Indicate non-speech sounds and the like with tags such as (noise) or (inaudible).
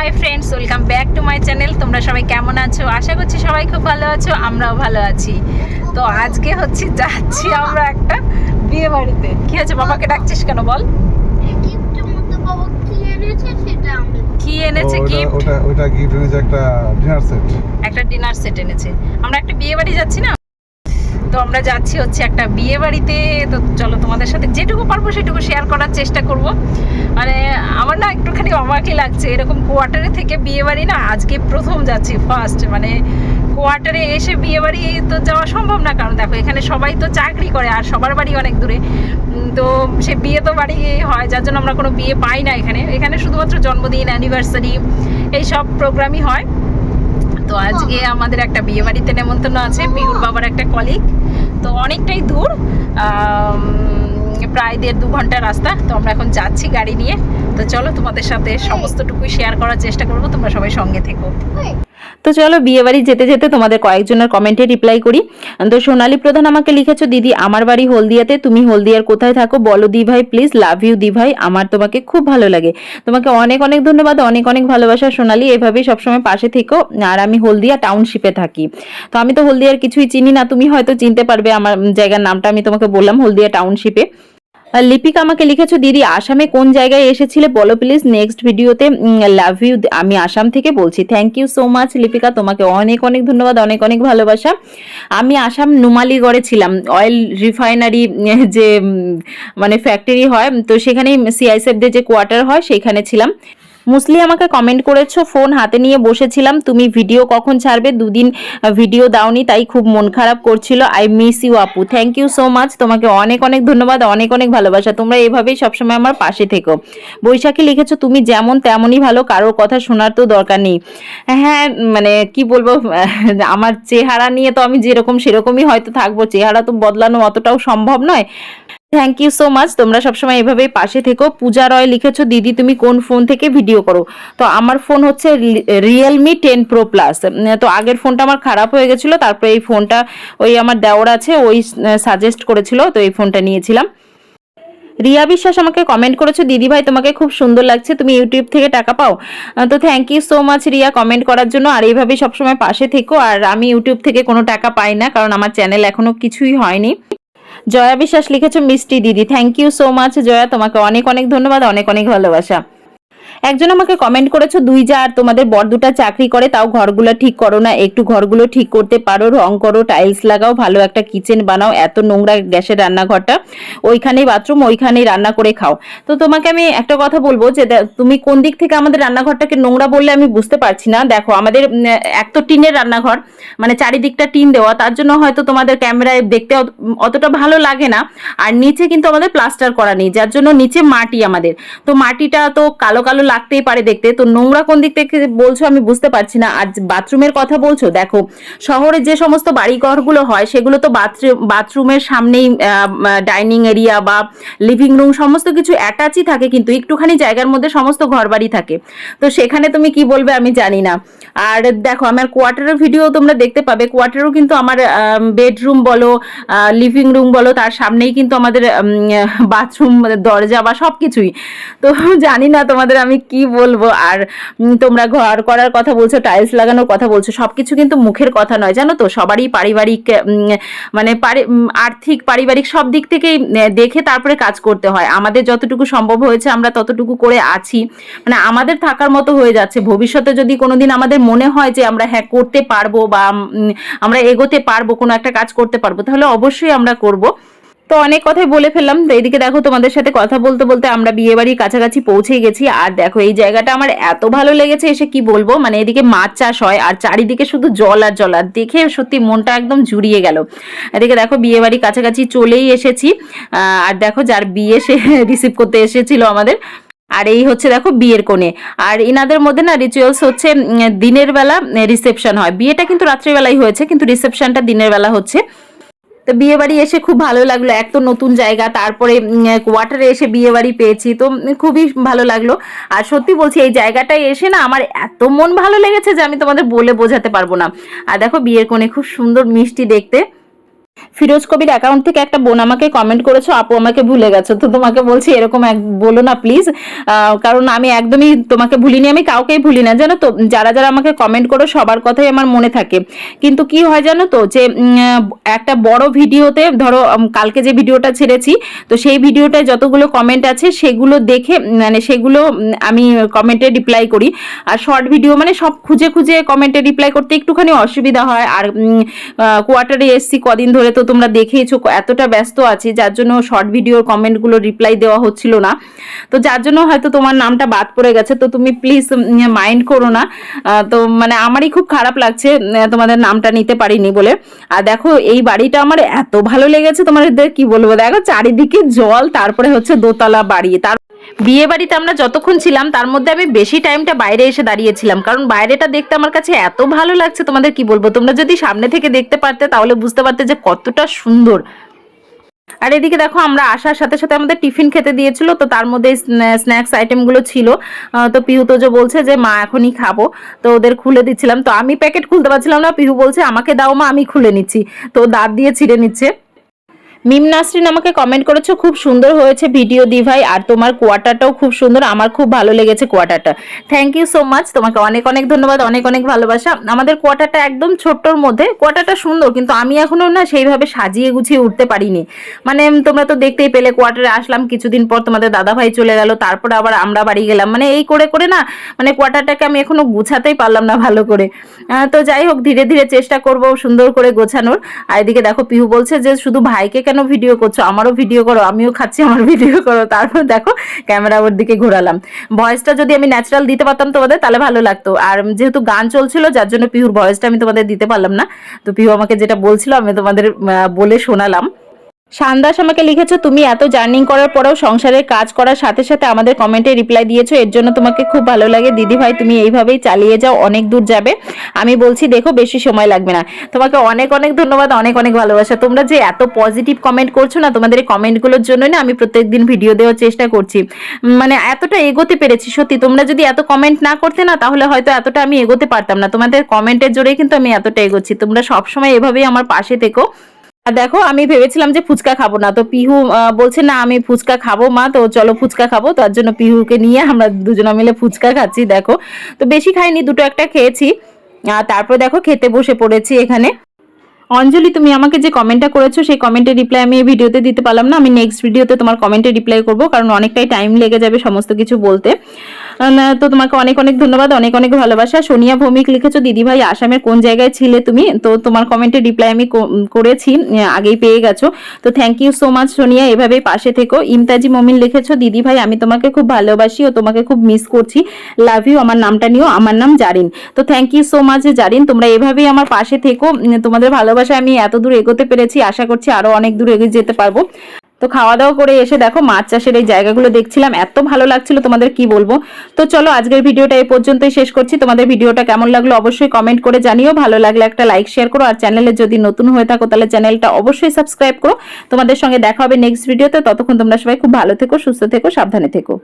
Hi friends welcome back to my channel তোমরা সবাই কেমন আছো? আশা করছি সবাই খুব ভালো আছো আমরাও ভালো আছি। তো আজকে হচ্ছে যাচ্ছি আমরা একটা বিয়ে বাড়িতে। কি হয়েছে? বাবাকে ডাকছিস কেন বল। কি এনেছে গিফট ওটা ওটা গিফট এনেছে একটা ডিনার সেট একটা ডিনার সেট এনেছে। আমরা একটা বিয়ে বাড়ি যাচ্ছি না? তো আমরা যাচ্ছি হচ্ছে একটা বিয়ে বাড়িতে। তো চলো তোমাদের সাথে যেটুকু পারব সেটুকু শেয়ার করার চেষ্টা করব। মানে আমার না একটুখানি অবাকই লাগছে, এরকম কোয়ার্টারে থেকে বিয়ে বাড়ি না আজকে প্রথম যাচ্ছি ফার্স্ট মানে কোয়ার্টারে এসে বিয়ে বাড়ি তো যাওয়া সম্ভব না, কারণ দেখো এখানে সবাই তো চাকরি করে আর সবার বাড়ি অনেক দূরে। তো সে বিয়ে তো বাড়ি হয়, যার জন্য আমরা কোনো বিয়ে পাই না এখানে। এখানে শুধুমাত্র জন্মদিন অ্যানিভার্সারি এই সব প্রোগ্রামই হয়। তো আজকে আমাদের একটা বিয়ে বাড়িতে নেমন্তন্ন আছে পিউর বাবার একটা কলিগ তো অনেকটাই দূর প্রায় দেড় দু ঘণ্টা রাস্তা। তো আমরা এখন যাচ্ছি গাড়ি নিয়ে। তো চলো তোমাদের সাথে সমস্তটুকুই শেয়ার করার চেষ্টা করব। তোমরা সবাই সঙ্গে থেকো। তো চলো বিয়ে বাড়ি যেতে যেতে তোমাদের কয়েকজনের কমেন্টে রিপ্লাই করি। তো সোনালী প্রধান আমাকে লিখেছো, দিদি, আমার বাড়ি হলদিয়াতে, তুমি হলদিয়ার কোথায় থাকো? বলো দি ভাই প্লিজ লাভ ইউ দি ভাই আমার তোমাকে খুব ভালো লাগে। তোমাকে অনেক অনেক ধন্যবাদ, অনেক অনেক ভালোবাসা সোনালী, এভাবেই সবসময় পাশে থেকো। আর আমি হলদিয়া টাউনশিপে থাকি। তো আমি তো হলদিয়ার কিছুই চিনি না, তুমি হয়তো চিনতে পারবে আমার জায়গার নামটা, আমি তোমাকে বললাম হলদিয়া টাউনশিপে লিপিকা আমাকে লিখেছো, দিদি, আসামে কোন জায়গায় এসেছিলে বলো প্লিজ নেক্সট ভিডিওতে লাভ ইউ আমি আসাম থেকে বলছি। Thank you so much Lipika, তোমাকে অনেক অনেক ধন্যবাদ, অনেক অনেক ভালোবাসা। আমি আসাম নুমালিগড়ে ছিলাম অয়েল রিফাইনারি যে মানে ফ্যাক্টরি হয়, তো সেখানেই সিআইসএফদের যে কোয়ার্টার হয়, সেখানে ছিলাম। মুসলি আমাকে কমেন্ট করেছ ফোন হাতে নিয়ে বসেছিলাম, তুমি ভিডিও কখন ছাড়বে? দুদিন ভিডিও দাওনি, তাই খুব মন খারাপ করছিল। আই মিস ইউ আপু। থ্যাংক ইউ সো মাচ তোমাকে অনেক অনেক ধন্যবাদ, অনেক অনেক ভালোবাসা। তোমরা এভাবেই সবসময় আমার পাশে থেকো। বৈশাখী লিখেছো, তুমি যেমন তেমনই ভালো, কারোর কথা শোনার তো দরকার নেই। হ্যাঁ মানে কি বলব, (laughs) আমার চেহারা নিয়ে তো আমি যেরকম, সেরকমই হয়তো থাকব। চেহারা তো বদলানো অতটাও সম্ভব নয়। থ্যাংক ইউ সো মাচ তোমরা সবসময় এভাবেই পাশে থেকো। পূজা রয় লিখেছো, দিদি, তুমি কোন ফোন থেকে ভিডিও করো? তো আমার ফোন হচ্ছে রিয়েলমি টেন প্রো প্লাস তো আগের ফোনটা আমার খারাপ হয়ে গেছিল, তারপরে এই ফোনটা ওই আমার দেওয়ার আছে, ওই সাজেস্ট করেছিল, তো এই ফোনটা নিয়েছিলাম। রিয়া বিশ্বাস আমাকে কমেন্ট করেছ, দিদি ভাই, তোমাকে খুব সুন্দর লাগছে, তুমি ইউটিউব থেকে টাকা পাও? তো thank you so much Riya comment করার জন্য। আর এইভাবেই সবসময় পাশে থেকো, আর আমি ইউটিউব থেকে কোনো টাকা পাই না, কারণ আমার চ্যানেল এখনও কিছুই হয়নি। জয়া বিশ্বাস লিখেছো, মিষ্টি দিদি thank you so much Jaya, তোমাকে অনেক অনেক ধন্যবাদ, অনেক অনেক ভালোবাসা। একজন আমাকে কমেন্ট করেছ, দুই যা, আর তোমাদের বর দুটা চাকরি করে, তাও ঘরগুলো ঠিক করো না, একটু ঘরগুলো ঠিক করতে পারো, রং করো টাইলস লাগাও, ভালো একটা কিচেন বানাও, এত নোংরা গ্যাসের রান্নাঘরটা, ওইখানেই বাথরুম ওইখানেই রান্না করে খাও। তো তোমাকে আমি একটা কথা বলব যে তুমি কোন দিক থেকে আমাদের রান্নাঘরটাকে নোংরা বললে আমি বুঝতে পারছি না। দেখো, আমাদের এক তো টিনের রান্নাঘর মানে চারিদিকটা টিন দেওয়া, তার জন্য হয়তো তোমাদের ক্যামেরায় দেখতে অত- অতটা ভালো লাগে না। আর নিচে কিন্তু আমাদের প্লাস্টার করা নেই, যার জন্য নিচে মাটি আমাদের। তো মাটিটা তো কালো কালো লাগতেই পারে দেখতে। তো নোংরা কোন দিক থেকে বলছো আমি বুঝতে পারছি না। আর বাথরুমের কথা বলছো? দেখো, শহরে যে সমস্ত বাড়িঘরগুলো হয়, সেগুলো তো বাথরুম বাথরুমের সামনেই ডাইনিং এরিয়া বা লিভিং রুম সমস্ত কিছু অ্যাটাচই থাকে, কিন্তু একটুখানি জায়গার মধ্যে সমস্ত ঘরবাড়ি থাকে। তো সেখানে তুমি কি বলবে আমি জানি না। আর দেখো, আমার কোয়ার্টারের ভিডিও তোমরা দেখতে পাবে। কোয়ার্টারও কিন্তু আমার বেডরুম বলো লিভিং রুম বলো, তার সামনেই কিন্তু আমাদের বাথরুম, দরজা বা সব কিছুই তো জানি না তোমাদের আমি কি বলব? আর তোমরা ঘর করার কথা বলছো টাইলস লাগানোর কথা বলছো সব কিছু কিন্তু মুখের কথা নয়, জানো তো? সবারই পারিবারিক মানে আর্থিক, পারিবারিক সব দিক থেকেই দেখে তারপরে কাজ করতে হয়। আমাদের যতটুকু সম্ভব হয়েছে, আমরা ততটুকু করে আছি। মানে আমাদের থাকার মতো হয়ে যাচ্ছে। ভবিষ্যতে যদি কোনোদিন আমাদের মনে হয় যে আমরা হ্যাঁ করতে পারব বা আমরা এগোতে পারব, কোনো একটা কাজ করতে পারব, তাহলে অবশ্যই আমরা করব। তো অনেক কথাই বলে ফেললাম। তো এইদিকে দেখো তোমাদের সাথে কথা বলতে বলতে আমরা বিয়ে বাড়ির কাছাকাছি পৌঁছে গেছি। আর দেখো, এই জায়গাটা আমার এত ভালো লেগেছে এসে কি বলব? মানে এদিকে মাছ চাষ হয়, আর চারিদিকে শুধু জল আর জল। আর দেখে সত্যি মনটা একদম জুড়িয়ে গেল। এদিকে দেখো বিয়ে বাড়ির কাছাকাছি চলেই এসেছি। আর দেখো, যার বিয়ে সে (laughs) রিসিভ করতে এসেছিল আমাদের। আর এই হচ্ছে দেখো, বিয়ের কোণে। আর ইনাদের মধ্যে না রিচুয়ালস হচ্ছে দিনের বেলা রিসেপশন হয়। বিয়েটা কিন্তু রাত্রিবেলাই হয়েছে, কিন্তু রিসেপশনটা দিনের বেলা হচ্ছে। তো বিয়ে বাড়ি এসে খুব ভালো লাগল, এক তো নতুন জায়গা, তারপরে কোয়ার্টারে এসে বিয়ে বাড়ি পেয়েছি, তো খুবই ভালো লাগল। আর সত্যি বলছি, এই জায়গাটায় এসে না আমার এত মন ভালো লেগেছে যে আমি তোমাদের বলে বোঝাতে পারব না। আর দেখো বিয়ের কোণে খুব সুন্দর মিষ্টি দেখতে। ফিরোজ কবির অ্যাকাউন্ট থেকে একটা বোন আমাকে কমেন্ট করেছ, আপু, আমাকে ভুলে গেছো। তো তোমাকে বলছি এরকম এক, বলো না প্লিজ কারণ আমি একদমই তোমাকে ভুলিনি, আমি কাউকেই ভুলি না। জানো তো, যারা যারা আমাকে কমেন্ট করো, সবার কথাই আমার মনে থাকে। কিন্তু কি হয় জানো তো, যে একটা বড় ভিডিওতে, ধরো কালকে যে ভিডিওটা ছেড়েছি, তো সেই ভিডিওটায় যতগুলো কমেন্ট আছে, সেগুলো দেখে মানে সেগুলো আমি কমেন্টে রিপ্লাই করি। আর শর্ট ভিডিও মানে সব খুঁজে খুঁজে কমেন্টে রিপ্লাই করতে একটুখানি অসুবিধা হয়। আর কোয়ার্টারে এসছি কদিন ধরে, তো তোমরা দেখেইছো এতটা ব্যস্ত আছি, যার জন্য শর্ট ভিডিওর কমেন্টগুলো রিপ্লাই দেওয়া হচ্ছিল না। তো যার জন্য হয়তো তোমার নামটা বাদ পড়ে গেছে, তো তুমি প্লিজ মাইন্ড করো না। তো মানে আমারই খুব খারাপ লাগছে তোমাদের নামটা নিতে পারিনি বলে। আর দেখো, এই বাড়িটা আমার এত ভালো লেগেছে তোমাদের, কি বলব? দেখো, চারিদিকে জল, তারপরে হচ্ছে দোতলা বাড়ি। তার বিয়ে বাড়িতে আমরা যতক্ষণ ছিলাম, তার মধ্যে আমি বেশি টাইমটা বাইরে এসে দাঁড়িয়েছিলাম। কারণ বাইরেটা দেখতে আমার কাছে এত ভালো লাগছে, তোমাদের কি বলব? তোমরা যদি সামনে থেকে দেখতে পারতে, তাহলে বুঝতে পারতে যে কতটা সুন্দর। আর এদিকে দেখো, আমরা আসার সাথে সাথে আমাদের টিফিন খেতে দিয়েছিল, তো তার মধ্যে স্ন্যাক্স আইটেমগুলো ছিল। তো পিহু তো যে বলছে যে, মা, এখনই খাব। তো ওদের খুলে দিচ্ছিলাম। তো আমি প্যাকেট খুলতে পারছিলাম না, পিহু বলছে, আমাকে দাও মা, আমি খুলে নিচ্ছি। তো দাঁত দিয়ে ছিঁড়ে নিচ্ছে। মিম নাসরিন আমাকে কমেন্ট করেছ, খুব সুন্দর হয়েছে ভিডিও দি ভাই আর তোমার কোয়ার্টারটাও খুব সুন্দর, আমার খুব ভালো লেগেছে কোয়ার্টারটা থ্যাংক ইউ সো মাচ তোমাকে অনেক অনেক ধন্যবাদ, অনেক অনেক ভালোবাসা। আমাদের কোয়ার্টারটা একদম ছোট্টর মধ্যে কোয়ার্টারটা সুন্দর, কিন্তু আমি এখনও না সেইভাবে সাজিয়ে গুছিয়ে উঠতে পারিনি। মানে তোমরা তো দেখতেই পেলে কোয়ার্টারে আসলাম, কিছুদিন পর তোমাদের দাদা ভাই চলে গেল, তারপরে আবার আমরা বাড়ি গেলাম। মানে এই করে করে না মানে কোয়ার্টারটাকে আমি এখনও গুছাতেই পারলাম না ভালো করে। তো যাই হোক, ধীরে ধীরে চেষ্টা করব সুন্দর করে গোছানোর। আর এদিকে দেখো, পিহু বলছে যে শুধু ভাইকে কেন ভিডিও করছ? আমারও ভিডিও করো, আমিও খাচ্ছি আমার ভিডিও করো। তারপর দেখো ক্যামেরা ওর দিকে ঘোরালাম। ভয়েসটা যদি আমি ন্যাচারাল দিতে পারতাম তোমাদের, তাহলে ভালো লাগতো। আর যেহেতু গান চলছিল, যার জন্য পিহুর ভয়েসটা আমি তোমাদের দিতে পারলাম না। তো পিহু আমাকে যেটা বলছিল, আমি তোমাদের বলে শোনালাম। শানদাস, আমাকে লিখেছো, তুমি এত জার্নিং করার পরেও সংসারের কাজ করার সাথে সাথে আমাদের কমেন্টে রিপ্লাই দিয়েছ, এর জন্য তোমাকে খুব ভালো লাগে। দিদি ভাই, তুমি এইভাবেই চালিয়ে যাও, অনেক দূর যাবে। আমি বলছি, দেখো, বেশি সময় লাগবে না। তোমাকে অনেক অনেক ধন্যবাদ, অনেক অনেক ভালোবাসা। তোমরা যে এত পজিটিভ কমেন্ট করছ না, তোমাদের এই কমেন্টগুলোর জন্যই না আমি প্রত্যেকদিন ভিডিও দেওয়ার চেষ্টা করছি। মানে এতটা এগোতে পেরেছি, সত্যি। তোমরা যদি এত কমেন্ট না করতে না, তাহলে হয়তো এতটা আমি এগোতে পারতাম না। তোমাদের কমেন্টের জোরেই কিন্তু আমি এতটা এগোচ্ছি। তোমরা সবসময় এভাবেই আমার পাশে থেকো। দেখো, আমি ভেবেছিলাম যে ফুচকা খাব না। তো পিহু বলছে, না, আমি ফুচকা খাব, মা। তো চলো ফুচকা খাব। তার জন্য পিহুকে নিয়ে আমরা দুজনে মিলে ফুচকা খাচ্ছি, দেখো। তো বেশি খাইনি, দুটো একটা খেয়েছি। তারপর দেখো, খেতে বসে পড়েছি এখানে। অঞ্জলি, তুমি আমাকে যে কমেন্টটা করেছ, সেই কমেন্টের রিপ্লাই আমি এই ভিডিওতে দিতে পারলাম না। আমি নেক্সট ভিডিওতে তোমার কমেন্টে রিপ্লাই করব, কারণ অনেকটাই টাইম লেগে যাবে সমস্ত কিছু বলতে। তো তোমাকে অনেক অনেক ধন্যবাদ, অনেক অনেক ভালোবাসা। সোনিয়া ভৌমিক লিখেছো দিদি ভাই আসামের কোন জায়গায় ছিলে তুমি? তো তোমার কমেন্টের রিপ্লাই আমি করেছি আগেই পেয়ে গেছো। তো thank you so much Sonia, এভাবেই পাশে থেকো। ইমতাজি মমিন লিখেছো দিদি ভাই আমি তোমাকে খুব ভালোবাসি ও তোমাকে খুব মিস করছি। লাভ ইউ আমার নামটা নিও, আমার নাম জারিন। তো thank you so much Zarin, তোমরা এভাবেই আমার পাশে থেকো। তোমাদের ভালোবাসা আমি এত দূর এগোতে পেরেছি, আশা করছি আরও অনেক দূর এগিয়ে যেতে পারব। তো খাওয়া দাওয়া করে এসে দেখো মাছ চাষের এই জায়গাগুলো দেখছিলাম, এত ভালো লাগছিল তোমাদের কি বলব? তো চলো আজকের ভিডিওটা এই পর্যন্তই শেষ করছি, তোমাদের ভিডিওটা কেমন লাগল অবশ্যই কমেন্ট করে জানিও, ভালো লাগলে একটা লাইক শেয়ার করো, আর চ্যানেলে যদি নতুন হয়ে থাকো তাহলে চ্যানেলটা অবশ্যই সাবস্ক্রাইব করো। তোমাদের সঙ্গে দেখা হবে নেক্সট ভিডিওতে ততক্ষণ তোমরা সবাই খুব ভালো থেকো, সুস্থ থেকো, সাবধানে থেকো।